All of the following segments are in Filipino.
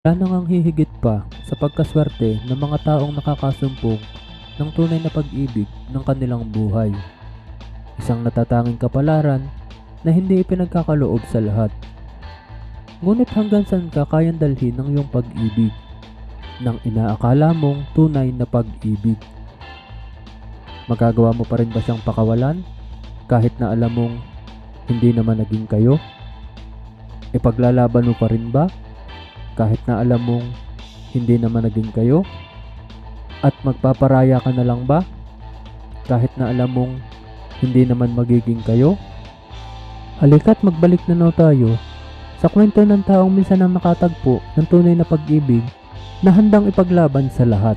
Wala nang ang hihigit pa sa pagkaswerte ng mga taong nakakasumpong ng tunay na pag-ibig ng kanilang buhay. Isang natatanging kapalaran na hindi ipinagkakaloob sa lahat. Ngunit hanggang saan ka kayang dalhin ng iyong pag-ibig ng inaakala mong tunay na pag-ibig? Magagawa mo pa rin ba siyang pakawalan kahit na alam mong hindi naman naging kayo? Ipaglalaban mo pa rin ba kahit na alam mong hindi naman naging kayo? At magpaparaya ka na lang ba? Kahit na alam mong hindi naman magiging kayo? Halika't magbalik na na tayo sa kwento ng taong minsan ang nakatagpo ng tunay na pag-ibig na handang ipaglaban sa lahat.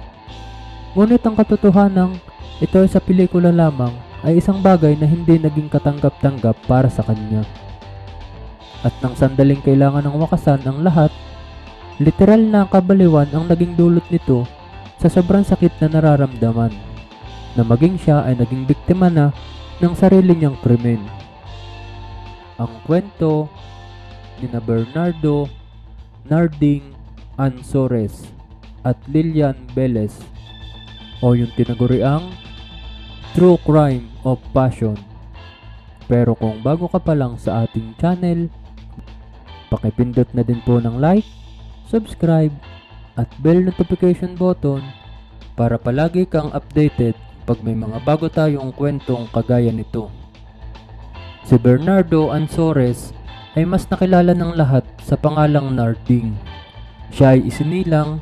Ngunit ang katotohanang ito sa pelikula lamang ay isang bagay na hindi naging katanggap-tanggap para sa kanya. At nang sandaling kailangan ng wakasan ang lahat, Literal na kabaliwan ang naging dulot nito sa sobrang sakit na nararamdaman na maging siya ay naging biktima na ng sarili niyang krimen. Ang kwento ni na Bernardo Narding Ansores at Lilian Beles o yung tinaguriang True Crime of Passion. Pero kung bago ka pa lang sa ating channel, pakipindot na din po ng like subscribe, at bell notification button para palagi kang updated pag may mga bago tayong kwentong kagaya nito. Si Bernardo Ansores ay mas nakilala ng lahat sa pangalang Narding. Siya ay isinilang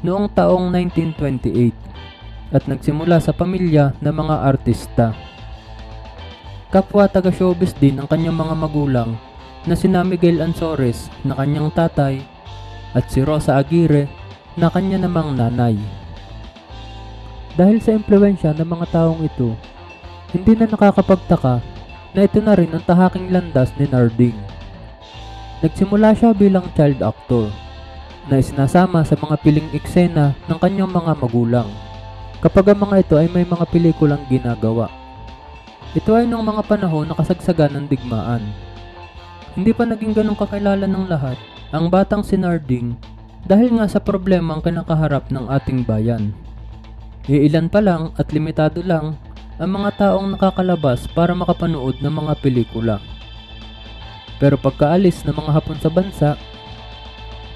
noong taong 1928 at nagsimula sa pamilya ng mga artista. Kapwa taga showbiz din ang kanyang mga magulang na sina Miguel Ansores na kanyang tatay at si Rosa Aguirre na kanya namang nanay. Dahil sa impluensya ng mga taong ito, hindi na nakakapagtaka na ito na rin ang tahaking landas ni Narding. Nagsimula siya bilang child actor na isinasama sa mga piling eksena ng kanyang mga magulang kapag ang mga ito ay may mga pelikulang ginagawa. Ito ay noong mga panahon na kasagsagan ng digmaan. Hindi pa naging ganong kakilala ng lahat ang batang si Narding dahil nga sa problema ang kinakaharap ng ating bayan. Iilan pa lang at limitado lang ang mga taong nakakalabas para makapanood ng mga pelikula. Pero pagkaalis ng mga hapon sa bansa,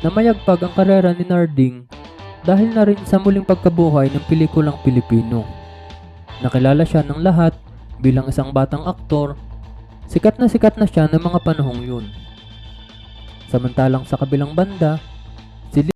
namayagpag ang karera ni Narding dahil na rin sa muling pagkabuhay ng pelikulang Pilipino. Nakilala siya ng lahat bilang isang batang aktor, sikat na sikat na siya ng mga panahong yun. Samantalang sa kabilang banda,